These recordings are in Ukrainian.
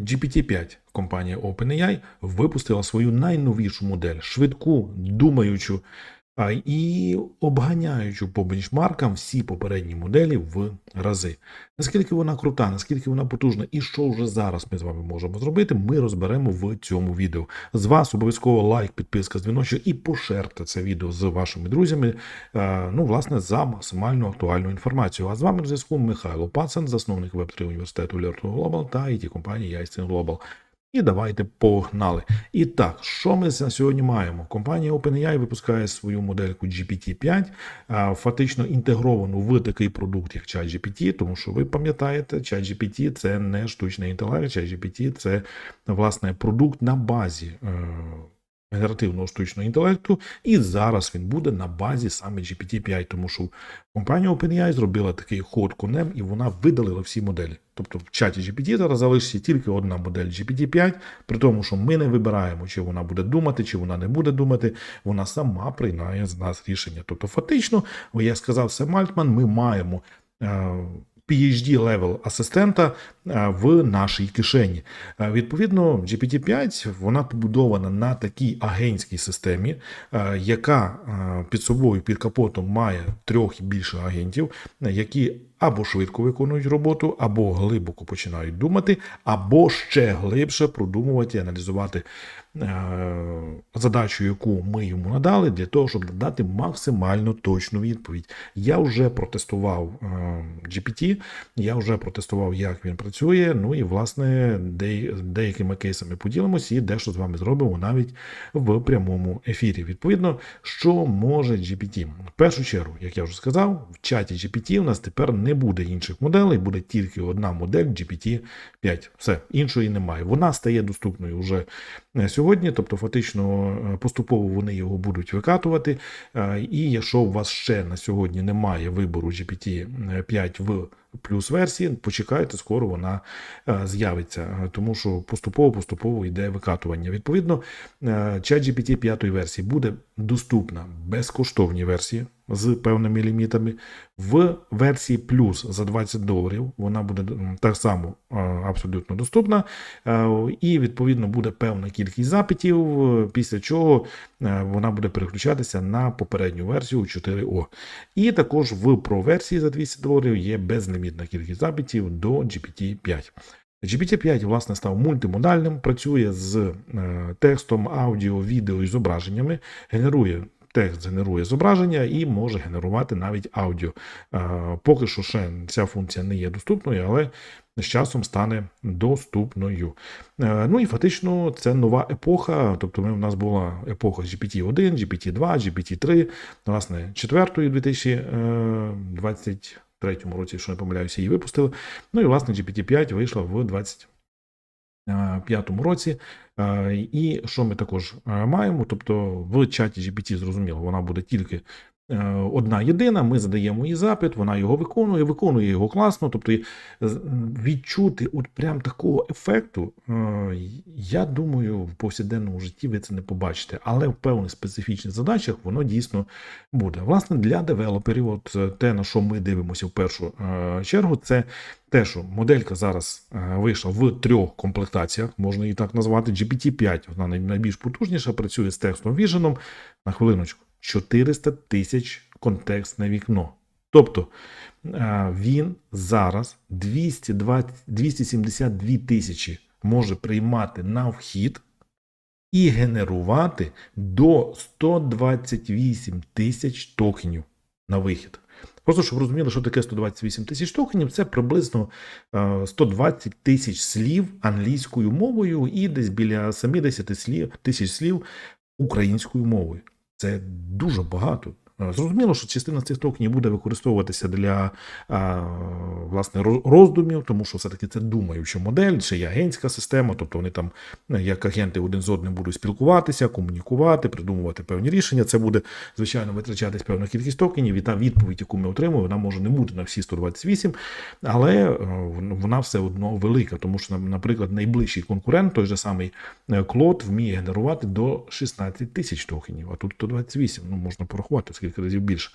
GPT-5 компанія OpenAI випустила свою найновішу модель, швидку, думаючу і обганяючу по бенчмаркам всі попередні моделі в рази. Наскільки вона крута, наскільки вона потужна, і що вже зараз ми з вами можемо зробити, ми розберемо в цьому відео. З вас обов'язково лайк, підписка, дзвіночок і пошерте це відео з вашими друзями. е, Ну, власне, за максимально актуальну інформацію. А з вами в зв'язку Михайло Пацан, засновник Web3 університету to Global та it компанії Яйцин Global. І давайте погнали. І так, що ми на сьогодні маємо? Компанія OpenAI випускає свою модельку GPT-5, фактично інтегровану в такий продукт, як ChatGPT, тому що ви пам'ятаєте, ChatGPT – це не штучний інтелект, ChatGPT – це власне продукт на базі. Е, Генеративного штучного інтелекту, і зараз він буде на базі саме GPT-5, тому що компанія OpenAI зробила такий ход конем, і вона видалила всі моделі. Тобто в чаті GPT зараз залишиться тільки одна модель GPT-5, при тому, що ми не вибираємо, чи вона буде думати, чи вона не буде думати. Вона сама приймає з нас рішення. Тобто, фактично, як сказав Сем Альтман, ми маємо. PhD level асистента е, в нашій кишені. Е, Відповідно, GPT-5 вона побудована на такій агентській системі, е, яка під собою під капотом має трьох і більше агентів, які або швидко виконують роботу, або глибоко починають думати, або ще глибше продумувати, аналізувати е, задачу, яку ми йому надали, для того, щоб надати максимально точну відповідь. Я вже протестував е, GPT, я вже протестував, як він працює. Ну і власне деякими кейсами поділимося і дещо з вами зробимо навіть в прямому ефірі. Відповідно, що може GPT? В першу чергу, як я вже сказав, в чаті GPT у нас тепер не буде інших моделей, буде тільки одна модель GPT 5. Все, іншої немає. Вона стає доступною вже е, сьогодні, тобто фактично е, поступово вони його будуть викатувати. Е, І якщо у вас ще на сьогодні немає вибору GPT 5 в плюс версії, почекайте, скоро вона з'явиться, тому що поступово-поступово йде викатування. Відповідно, ChatGPT 5 версії буде доступна безкоштовній версії з певними лімітами. В версії плюс за 20 доларів вона буде так само абсолютно доступна. І відповідно буде певна кількість запитів, е, після чого е, вона буде переключатися на попередню версію 4O. І також в Pro версії за 200 доларів є безлімітна кількість запитів до GPT-5. GPT-5, власне, став мультимодальним, працює з е, текстом, аудіо, відео і зображеннями, генерує текст, генерує зображення і може генерувати навіть аудіо. Е, Поки що ще ця функція не є доступною, але з часом стане доступною. Е, Ну і фактично це нова епоха. Тобто ми, у нас була епоха GPT-1, GPT-2, GPT-3, власне, четвертої 2023 році, якщо не помиляюся, її випустили. Ну і власне GPT-5 вийшла в 2025 році. Е, І що ми також е, маємо? Тобто в чаті GPT, зрозуміло, вона буде тільки е, одна єдина. Ми задаємо їй запит, вона його виконує, виконує його класно. Тобто відчути от прям такого ефекту, е, я думаю, в повсякденному житті ви це не побачите, але в певних специфічних задачах воно дійсно буде. Власне, для девелоперів, от е, те, на що ми дивимося в першу е, чергу, це те, що моделька зараз е, вийшла в трьох комплектаціях, можна її так назвати. GPT-5, вона найбільш потужніша, працює з текстом Vision. На хвилиночку, 400 тисяч контекстне вікно. Тобто е, він зараз 220, 272 тисячі може приймати на вхід і генерувати до 128 тисяч токенів на вихід. Просто щоб розуміли, що таке 128 тисяч токенів, це приблизно е, 120 тисяч слів англійською мовою і десь біля 70 слів, тисяч слів українською мовою. Це дуже багато. Е, Зрозуміло, що частина цих токенів буде використовуватися для власне роздумів, тому що все-таки це думаюча модель, це є агентська система, тобто вони там е, як агенти один з одним будуть спілкуватися, комунікувати, придумувати певні рішення. Це буде звичайно витрачатись певна кількість токенів, і та відповідь, яку ми отримуємо, вона може не бути на всі 128, але е, вона все одно велика, тому що, наприклад, найближчий конкурент, той же самий Клод, вміє генерувати до 16 тисяч токенів, а тут 128. Ну можна порахувати в скільки разів більше.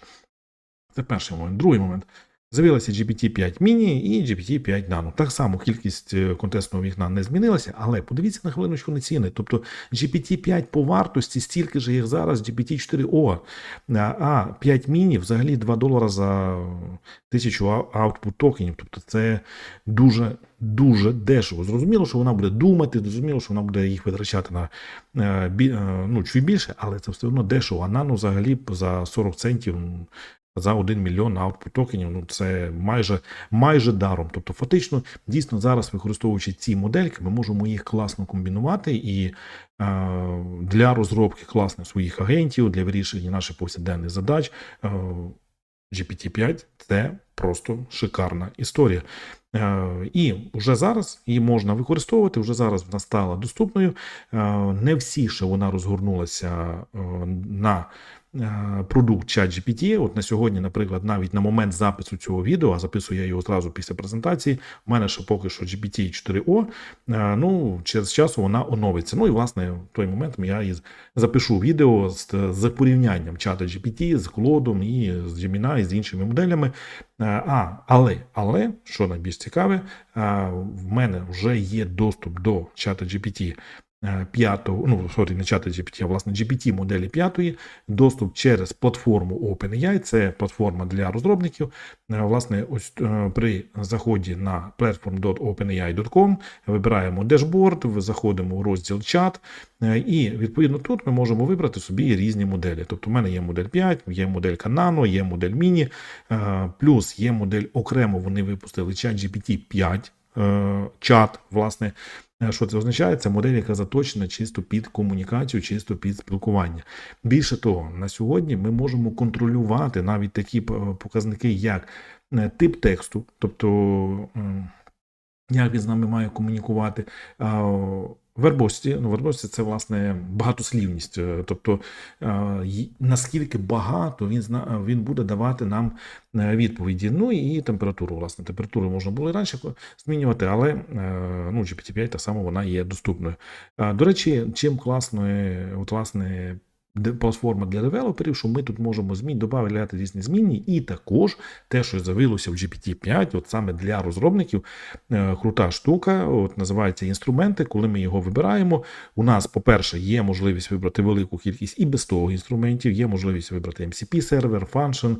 Це перший момент. Другий момент. З'явилася GPT-5 Mini і GPT-5 Nano. Так само кількість е, контекстного вікна не змінилася, але подивіться на хвилиночку на ціни. Тобто GPT-5 по вартості стільки ж як зараз GPT-4O, а 5 Mini взагалі 2 долара за тисячу output токенів. Тобто це дуже дуже дешево. Зрозуміло, що вона буде думати, зрозуміло, що вона буде їх витрачати на е, е, ну, чуть більше, але це все одно дешево. А Nano взагалі за 40 центів за 1 мільйон output токенів, ну це майже, майже даром. Тобто, фактично, дійсно зараз, використовуючи ці модельки, ми можемо їх класно комбінувати і е, для розробки класних своїх агентів, для вирішення наших повсякденних задач. Е, GPT-5 це просто шикарна історія. Е, І вже зараз її можна використовувати, вже зараз вона стала доступною. Е, Не всі ще вона розгорнулася е, на продукт ChatGPT. От на сьогодні, наприклад, навіть на момент запису цього відео, а записую я його одразу після презентації. У мене ще поки що GPT 4O. е, Ну, через час вона оновиться. Ну і власне в той момент я і запишу відео з, з порівнянням чата GPT з Клодом і з Gemini, і з іншими моделями. Е, А, але, але, що найбільш цікаве, е, в мене вже є доступ до чата GPT е, п'ятого, ну, сорі, не чата GPT, а власне GPT моделі п'ятої, доступ через платформу OpenAI, це платформа для розробників. Е, Власне, ось е, при заході на platform.openai.com вибираємо дешборд, заходимо у розділ чат, і відповідно тут ми можемо вибрати собі різні моделі. Тобто, в мене є модель 5, є моделька Nano, є модель Mini, плюс є модель окремо. Вони випустили чат GPT 5 е, чат, власне. Е, Що це означає? Це модель, яка заточена чисто під комунікацію, чисто під спілкування. Більше того, на сьогодні ми можемо контролювати навіть такі показники, як е, тип тексту, тобто як він з нами має комунікувати. Вербості, ну, вербості це власне багатослівність. е, Тобто е, наскільки багато він зна, він буде давати нам е, відповіді. Ну і температуру. Власне, температуру можна було і раніше змінювати, але ну, GPT-5 так само вона є доступною. До речі, чим класною, от власне. Платформа для девелоперів, що ми тут можемо змін додати різні змінні, і також те, що з'явилося в GPT-5, от саме для розробників, е, крута штука, от називається інструменти. Коли ми його вибираємо, у нас, по-перше, є можливість вибрати велику кількість і без того інструментів, є можливість вибрати MCP сервер, function,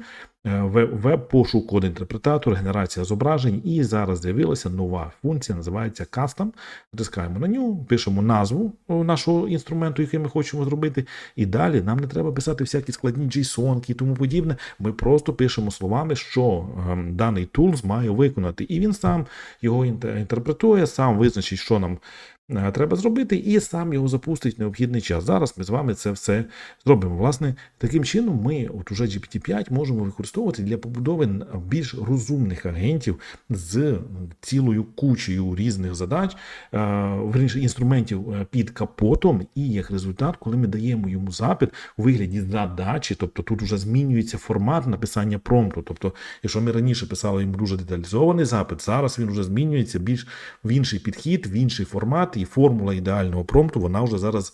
е, веб- веб-пошук, код-інтерпретатор, генерація зображень. І зараз з'явилася нова функція, називається Custom. Натискаємо на нього, пишемо назву нашого інструменту, який ми хочемо зробити. І далі нам не треба писати всякі складні JSON і тому подібне. Ми просто пишемо словами, що ем, даний тулз має виконати. І він сам його інте- інтерпретує, сам визначить, що нам треба зробити, і сам його запустить необхідний час. Зараз ми з вами це все зробимо. Власне, таким чином ми, от уже GPT-5, можемо використовувати для побудови більш розумних агентів з цілою кучею різних задач, е, верніше інструментів е, під капотом, і як результат, коли ми даємо йому запит у вигляді задачі, тобто тут вже змінюється формат написання промпту. Тобто, якщо ми раніше писали йому дуже деталізований запит, зараз він вже змінюється більш в інший підхід, в інший формат, і формула ідеального промпту вона вже зараз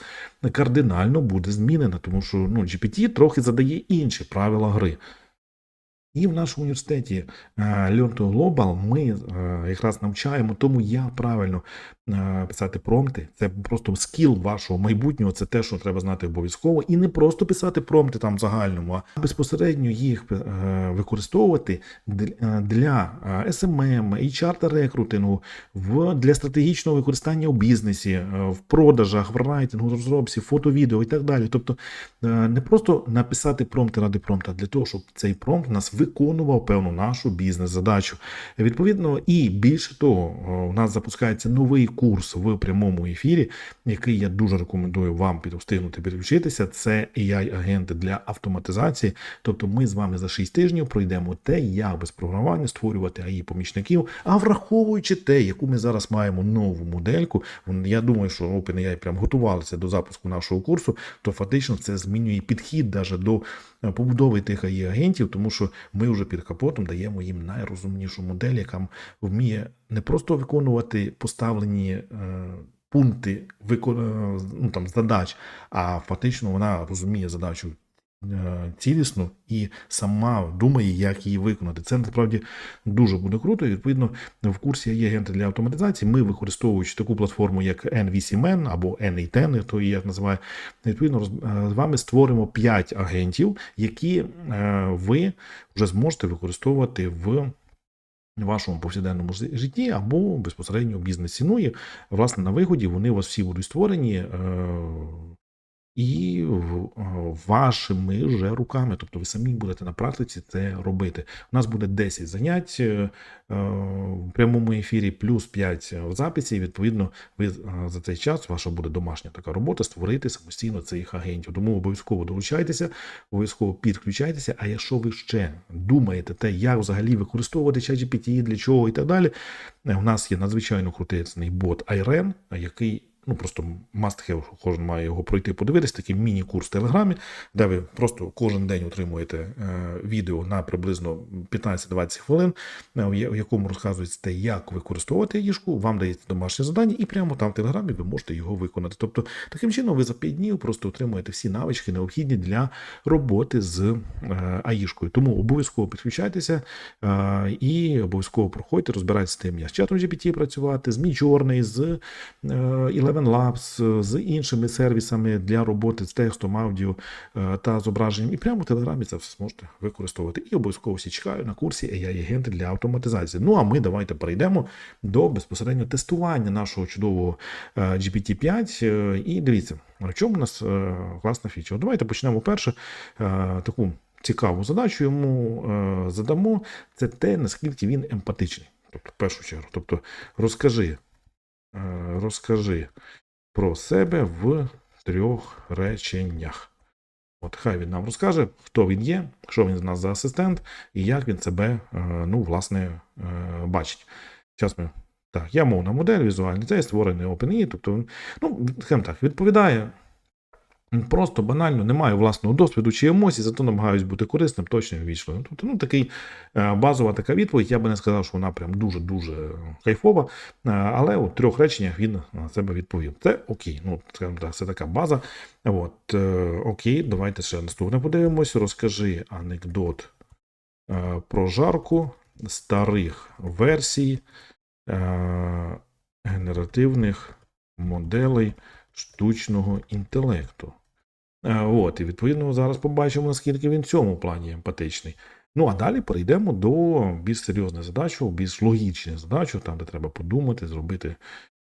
кардинально буде змінена, тому що ну, GPT трохи задає інші правила гри. І в нашому університеті е, Learn to Global ми е, якраз навчаємо тому, як правильно е, писати промпти. Це просто скіл вашого майбутнього, це те, що треба знати обов'язково. І не просто писати промпти там в загальному, а безпосередньо їх використовувати для SMM, HR та рекрутингу, для стратегічного використання у бізнесі, в продажах, в райтингу, розробці, фото-відео і так далі. Тобто не просто написати промпти ради промпта, а для того, щоб цей промпт нас виконував певну нашу бізнес-задачу. Відповідно, і більше того, е, у нас запускається новий курс в прямому ефірі, який я дуже рекомендую вам підвстигнути підключитися. Це AI-агенти для автоматизації. Тобто, ми з вами за 6 тижнів пройдемо те, як без програмування створювати AI помічників, а враховуючи те, яку ми зараз маємо нову модельку. Я думаю, що OpenAI прям готувалися до запуску нашого курсу, то фактично це змінює підхід даже до е, побудови тих AI агентів, тому що ми вже під капотом даємо їм найрозумнішу модель, яка вміє не просто виконувати поставлені. е, Пункти викон... е, ну, там, задач, а фактично вона розуміє задачу цілісно і сама думає, як її виконати. Це насправді дуже буде круто. І відповідно в курсі є агенти для автоматизації. Ми використовуючи таку платформу, як N8N або N8N, то її як називає, відповідно е, з вами створимо 5 агентів, які е, ви вже зможете використовувати в вашому повсякденному житті або безпосередньо в бізнесі. Ну і власне на виході вони у вас всі будуть створені. І е, вашими же руками, тобто ви самі будете на практиці це робити. У нас буде 10 занять е, е, в прямому ефірі, плюс 5 в записі. І, Відповідно, ви за цей час ваша буде домашня така робота створити самостійно цих агентів. Тому обов'язково долучайтеся, обов'язково підключайтеся. А якщо ви ще думаєте те, як взагалі використовувати ChatGPT, для чого і так далі, у нас є надзвичайно крутий бот Айрен, який. Ну, просто must have, кожен має його пройти, подивитись, такий міні-курс в Телеграмі, де ви просто кожен день отримуєте е, відео на приблизно 15-20 хвилин, е, в якому розказується як використовувати їжку, вам дається домашнє завдання, і прямо там в Телеграмі ви можете його виконати. Тобто, таким чином ви за 5 днів просто отримуєте всі навички, необхідні для роботи з е, АІшкою. Тому обов'язково підключайтеся і обов'язково проходьте, розбирайтеся з тим, як з чатом GPT працювати, з Midjourney, з е, Eleven Labs, з іншими сервісами для роботи з текстом, аудіо е, та зображенням. І прямо в Телеграмі це все зможете використовувати. І обов'язково всі чекаю на курсі AI-агенти для автоматизації. Ну а ми давайте перейдемо до безпосередньо тестування нашого чудового е, GPT-5. Е, І дивіться, в чому у нас е, класна фіча. Давайте почнемо перше е, таку цікаву задачу йому е, задамо. Це те, наскільки він емпатичний. Тобто, в першу чергу. Тобто, розкажи, е, розкажи про себе в трьох реченнях. От хай він нам розкаже, хто він є, що він з нас за асистент і як він себе, е, ну, власне, е, бачить. Зараз ми. Так, я мовна модель, візуальний цей створений OpenE, тобто, ну, скажімо так, відповідає просто банально, не маю власного досвіду чи емоцій, зато намагаюсь бути корисним, точним вічливим. Тобто, ну, такий е, базова така відповідь. Я би не сказав, що вона прям дуже-дуже кайфова, е, але у трьох реченнях він на себе відповів. Це окей. Ну, скажімо так, це така база. От, е, окей, давайте ще наступне подивимось. Розкажи анекдот про жарку старих версій генеративних моделей штучного інтелекту. Е, От, і відповідно зараз побачимо, наскільки він в цьому плані емпатичний. Ну а далі перейдемо до більш серйозних задач, більш логічних задач, там, де треба подумати, зробити,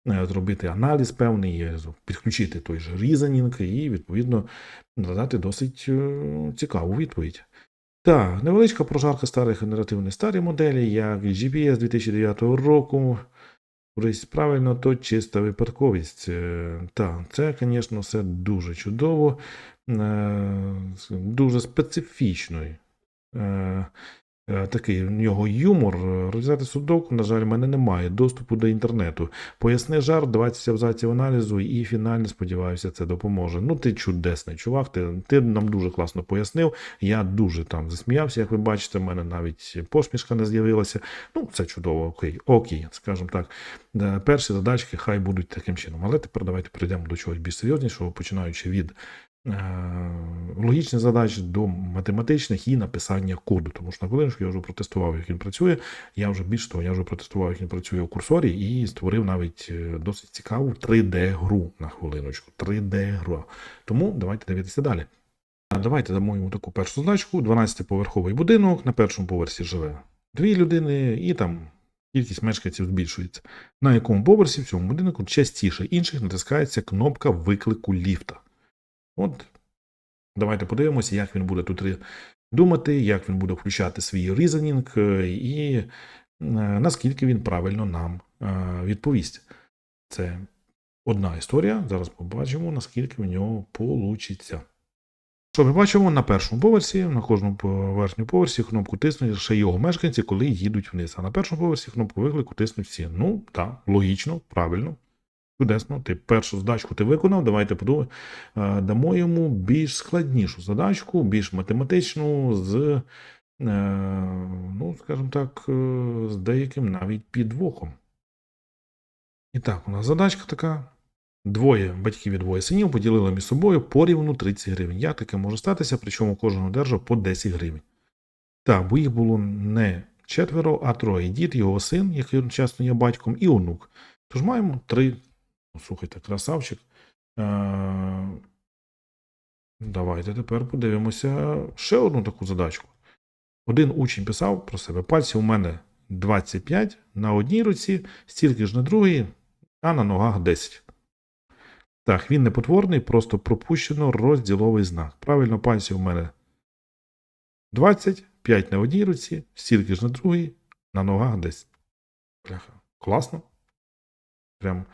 е, зробити аналіз певний, е, підключити той же reasoning і, відповідно, надати досить цікаву відповідь. Так, невеличка прожарка старих генеративних старі моделі, як GPS 2009 року. Правильно, то чиста випадковість. Та, Так, це, звісно, все дуже чудово, е, дуже специфічний. Е, Такий в нього юмор. Е, Розв'язати судок, на жаль, в мене немає доступу до інтернету. Поясни жарт, 20 абзаців аналізу, і фінально, сподіваюся, це допоможе. Ну, ти чудесний чувак, ти, ти нам дуже класно пояснив. Я дуже там засміявся, як ви бачите, в мене навіть посмішка не з'явилася. Ну, це чудово, окей, окей, скажімо так. Е, Перші задачки хай будуть таким чином. Але тепер давайте перейдемо до чогось більш серйознішого, починаючи від логічних задач до математичних і написання коду. Тому що на хвилиночку я вже протестував, як він працює. Я вже більш того, я вже протестував, як він працює у курсорі, і створив навіть е, досить цікаву 3D-гру на хвилиночку. 3D-гру. Тому давайте дивитися далі. Давайте дамо йому таку першу задачку. 12-поверховий будинок, на першому поверсі живе дві людини, і там кількість мешканців збільшується. На якому поверсі в цьому будинку частіше інших натискається кнопка виклику ліфта. От давайте подивимося, як він буде тут думати, як він буде включати свій reasoning е, і е, наскільки він правильно нам е, відповість. Це одна історія. Зараз побачимо, наскільки в нього получиться. Що ми бачимо на першому поверсі, на кожному верхньому поверсі кнопку тиснуть лише його мешканці, коли їдуть вниз. А на першому поверсі кнопку виклику тиснуть всі. Ну, так, логічно, правильно, чудесно. Ти першу задачку ти виконав. Давайте подумаємо. Е, Дамо йому більш складнішу задачку, більш математичну, з, е, ну, скажімо так, е, з деяким навіть підвохом. І так, у нас задачка така. Двоє батьків і двоє синів поділили між собою порівну 30 гривень. Як таке може статися, причому кожен одержав по 10 гривень. Так, бо їх було не четверо, а троє. Дід, його син, який одночасно є батьком, і онук. Тож маємо три. Ну, слухайте, красавчик. Е, Давайте тепер подивимося ще одну таку задачку. Один учень писав про себе: пальців у мене 25 на одній руці, стільки ж на другій, а на ногах 10. Так, він не потворний, просто пропущено розділовий знак. Правильно, пальців у мене 20, 5 на одній руці, стільки ж на другій, на ногах 10. Бляха, класно. Прям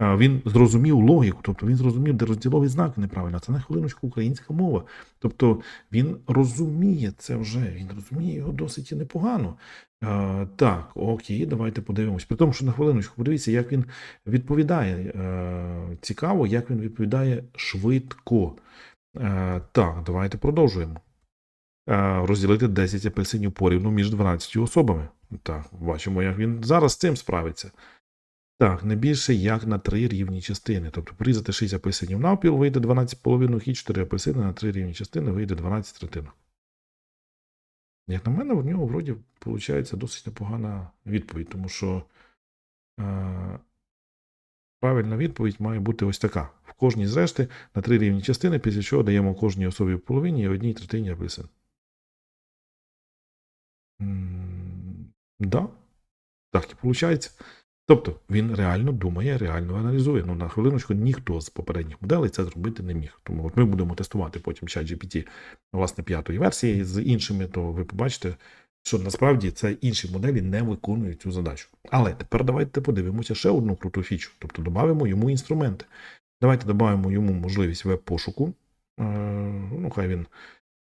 він зрозумів логіку, тобто він зрозумів, де розділовий знак неправильно. Це на хвилиночку українська мова. Тобто він розуміє це вже, він розуміє його досить і непогано. А, так, окей, давайте подивимось. При тому, що на хвилиночку, подивіться, як він відповідає. Е, цікаво, як він відповідає швидко. Е, так, давайте продовжуємо. Е, розділити 10 апельсинів порівну між 12 особами. Так, бачимо, як він зараз з цим справиться. Так, не більше як на три рівні частини. Тобто порізати 6 апельсинів навпіл, вийде 12 половинок, і 4 апельсини на 3 рівні частини вийде 12 третинок. Як на мене, в нього вроді виходить досить непогана відповідь, тому що е, правильна відповідь має бути ось така. В кожній з на три рівні частини, після чого даємо кожній особі в половині і одній третині апельсин. М, Да, так і виходить. Тобто він реально думає, реально аналізує. Ну, на хвилиночку ніхто з попередніх моделей це зробити не міг. Тому от ми будемо тестувати потім чат GPT, власне, п'ятої версії з іншими, то ви побачите, що насправді це інші моделі не виконують цю задачу. Але тепер давайте подивимося ще одну круту фічу. Тобто додамо йому інструменти. Давайте додамо йому можливість веб-пошуку. Е, Ну, хай він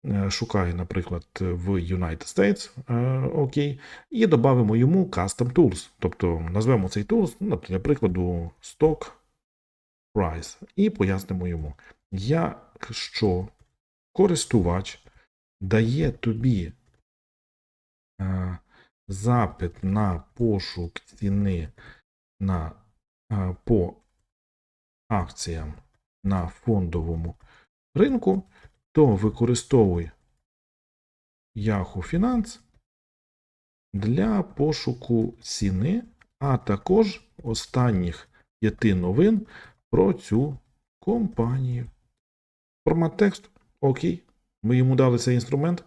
е, шукає, наприклад, в United States, е, окей, і додамо йому Custom Tools. Тобто назвемо цей tools, ну, для прикладу, Stock Price, і пояснимо йому, якщо користувач дає тобі е, запит на пошук ціни на, по акціям на фондовому ринку, то використовуй Yahoo Finance для пошуку ціни, а також останніх п'яти новин про цю компанію. Формат. Окей. Ми йому дали цей інструмент.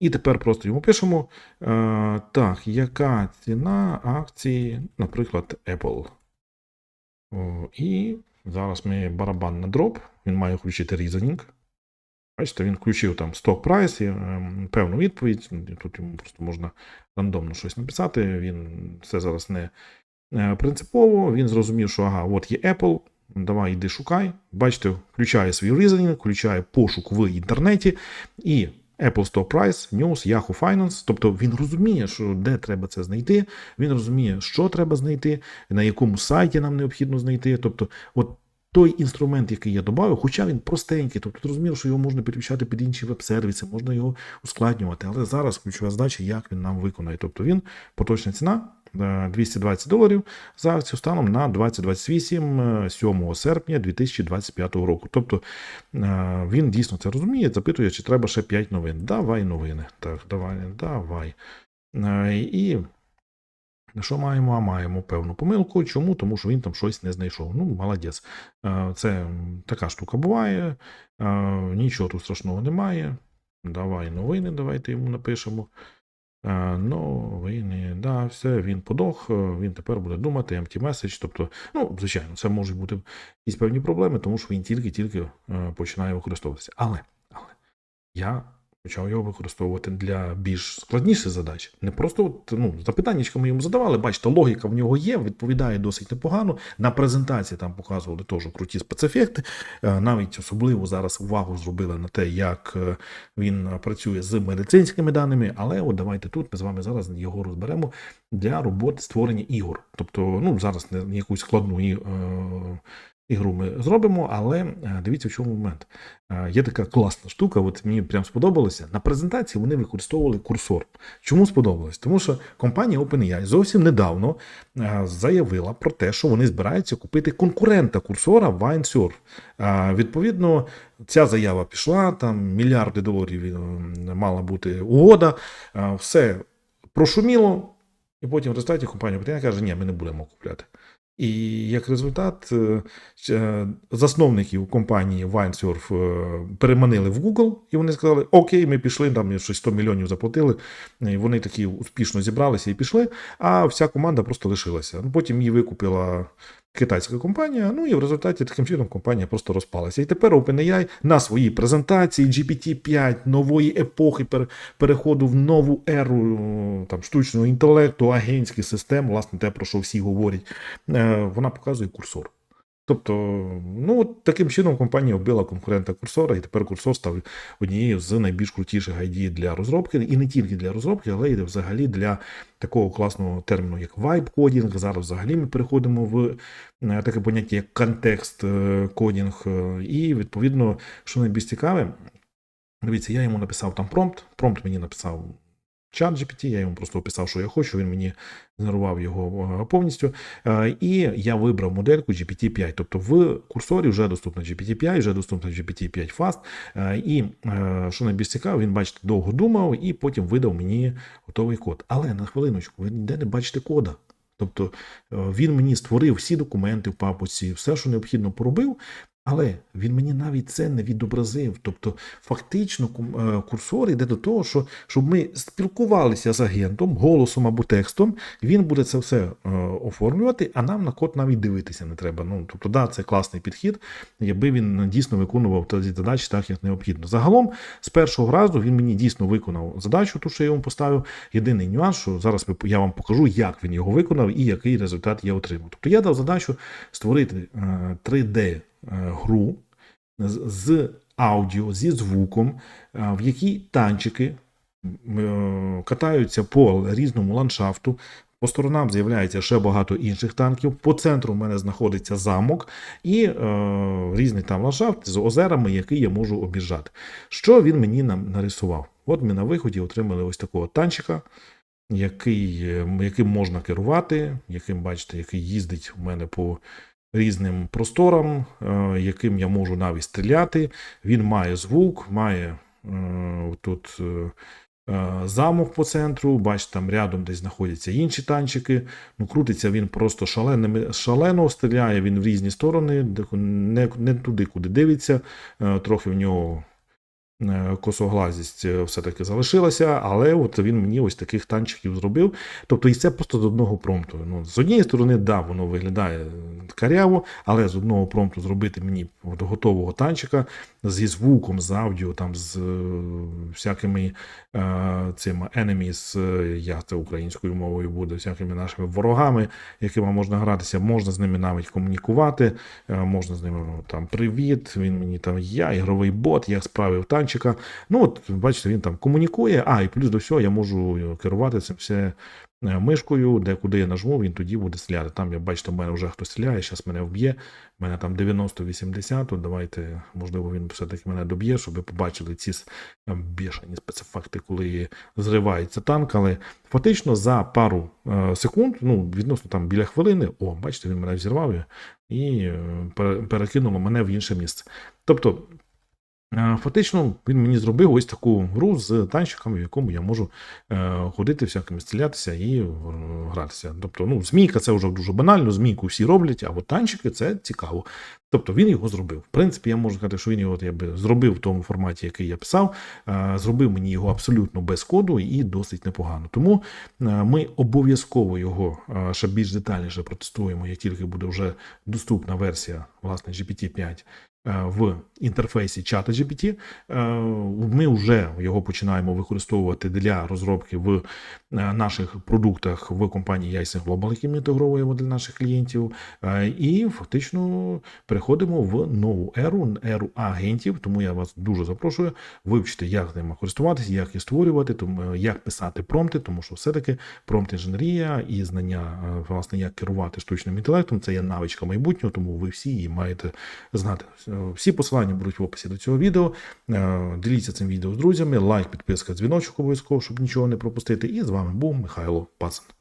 І тепер просто йому пишемо. Е, так, яка ціна акції, наприклад, Apple. О, і зараз ми барабан на дроп. Він має включити reasoning. Бачите, він включив там price, і, ем, певну відповідь. Тут йому просто можна рандомно щось написати. Він це зараз не е, принципово. Він зрозумів, що ага, от є Apple. Давай йди шукай. Бачите, включає свій reasoning, включає пошук в інтернеті і Apple Stock Price, News, Yahoo Finance. Тобто він розуміє, що де треба це знайти. Він розуміє, що треба знайти, на якому сайті нам необхідно знайти. Тобто, от той інструмент, який я додав, хоча він простенький, тобто зрозуміло, що його можна підключати під інші веб-сервіси, можна його ускладнювати, але зараз ключова задача, як він нам виконає. Тобто він поточна ціна. е, 220 доларів за акцію станом на 2028 е, 7 серпня 2025 року. Тобто е, він дійсно це розуміє, запитує, чи треба ще 5 новин. Давай новини. Так, давай, давай. Е, І що маємо? А маємо певну помилку. Чому? Тому що він там щось не знайшов. Ну, молодець. Е, Це така штука буває. Е, Нічого тут страшного немає. Давай новини, давайте йому напишемо. Е, Новини, да, все, він подох, він тепер буде думати, empty message. Тобто, ну, звичайно, це можуть бути якісь певні проблеми, тому що він тільки-тільки починає використовуватися. Але, але я почав його використовувати для більш складніших задач. Не просто от, ну, запитаннячка ми йому задавали, бачите, логіка в нього є, відповідає досить непогано. На презентації там показували теж круті спецефекти. Е, Навіть особливо зараз увагу зробили на те, як е, він працює з медицинськими даними. Але от давайте тут ми з вами зараз його розберемо для роботи створення ігор. Тобто, ну зараз не якусь складну і, е, Ігру ми зробимо, але е, дивіться, в чому момент. Е, Є така класна штука, от мені прям сподобалося. На презентації вони використовували курсор. Чому сподобалось? Тому що компанія OpenAI зовсім недавно е, заявила про те, що вони збираються купити конкурента курсора WineSurf. Відповідно, ця заява пішла, там мільярди доларів мала бути угода, все прошуміло, і потім в результаті компанія OpenAI каже, ні, ми не будемо купляти. І як результат, е, е, засновників компанії е, переманили в Google, і вони сказали: Окей, ми пішли, там щось 100 мільйонів заплатили. І вони такі успішно зібралися і пішли. А вся команда просто лишилася. Потім її викупила китайська компанія. Ну і в результаті таким чином компанія просто розпалася. І тепер OpenAI на своїй презентації GPT-5 нової епохи переходу в нову еру е, там штучного інтелекту, агентських систем, власне, те, про що всі говорять, е, вона показує курсор. Тобто, ну от таким чином компанія вбила конкурента курсора, і тепер курсор став однією з найбільш крутіших ID для розробки, і не тільки для розробки, але й взагалі для такого класного терміну, як vibe кодінг. Зараз взагалі ми переходимо в е, таке поняття, як контекст е, кодінг. Е, І відповідно, що найбільш цікаве, дивіться, я йому написав там промпт. Промпт мені написав чат GPT, я йому просто описав, що я хочу, він мені генерував його е, повністю. Е, І я вибрав модельку GPT-5. Тобто в курсорі вже доступна GPT-5, вже доступна GPT-5 Fast. Е, І що найбільш цікаво, він, бачите, довго думав і потім видав мені готовий код. Але на хвилиночку, ви ніде не бачите кода. Тобто він мені створив всі документи в папуці, все, що необхідно, поробив. Але він мені навіть це не відобразив. Тобто, фактично, е, курсор йде до того, що щоб ми спілкувалися з агентом, голосом або текстом, він буде це все е, оформлювати, а нам на код навіть дивитися не треба. Ну, тобто, да, це класний підхід, якби він дійсно виконував ті задачі так, як необхідно. Загалом, з першого разу він мені дійсно виконав задачу, ту, що я йому поставив. Єдиний нюанс, що зараз я вам покажу, як він його виконав і який результат я отримав. Тобто я дав задачу створити е, 3D е, гру з- аудіо, зі звуком, е, в якій танчики е, катаються по різному ландшафту. По сторонам з'являється ще багато інших танків. По центру в мене знаходиться замок і е, різний там ландшафт з озерами, який я можу обіжати. Що він мені нам нарисував? От ми на виході отримали ось такого танчика, який, е, яким можна керувати, яким, бачите, який їздить у мене по різним просторам, е, яким я можу навіть стріляти. Він має звук, має е, тут е, замок по центру. Бачите, там рядом десь знаходяться інші танчики. Ну, крутиться він просто шаленими, шалено стріляє він в різні сторони, не, не туди, куди дивиться. Трохи в нього косоглазість е, все-таки залишилася, але от він мені ось таких танчиків зробив. Тобто, і це просто з одного промпту. Ну, з однієї сторони, да, воно виглядає каряво, але з одного промпту зробити мені от готового танчика зі звуком, з аудіо, там з е, всякими е, цими enemies, е, як це українською мовою буде, всякими нашими ворогами, якими можна гратися, можна з ними навіть комунікувати, е, можна з ними ну, там привіт, він мені там я, ігровий бот, я справив танчика. Ну, от бачите, він там комунікує. А, і плюс до всього я можу е, керувати цим все е, мишкою, де куди я нажму, він тоді буде стріляти. Там, я бачите, в мене вже хтось стріляє, зараз мене вб'є. У мене там 90-80, давайте, можливо, він все-таки мене доб'є, щоб ви побачили ці с- там бішані спецефекти, коли зривається танк. Але фактично за пару е, секунд, ну, відносно там біля хвилини, о, бачите, він мене взірвав і- і пере- перекинуло мене в інше місце. Тобто, Фактично, він мені зробив ось таку гру з танчиками, в якому я можу е, ходити всякими стрілятися і е, гратися. Тобто, ну, змійка це вже дуже банально, змійку всі роблять, а от танчики це цікаво. Тобто він його зробив. В принципі, я можу сказати, що він його якби, зробив в тому форматі, який я писав. Е, зробив мені його абсолютно без коду і досить непогано. Тому е, ми обов'язково його е, ще більш детальніше протестуємо, як тільки буде вже доступна версія власне GPT-5 е, в інтерфейсі чата GPT. Е, Ми вже його починаємо використовувати для розробки в е, наших продуктах в компанії Яйсен Global, які ми інтегровуємо для наших клієнтів. Е, І фактично переходимо в нову еру, еру агентів. Тому я вас дуже запрошую вивчити, як ними користуватися, як їх створювати, тому як писати промпти, тому що все-таки промпт інженерія і знання, е, власне, як керувати штучним інтелектом, це є навичка майбутнього, тому ви всі її маєте знати. Е, Всі посилання будуть в описі до цього відео. Е, Діліться цим відео з друзями, лайк, підписка, дзвіночок обов'язково, щоб нічого не пропустити. І з вами був Михайло Пацан.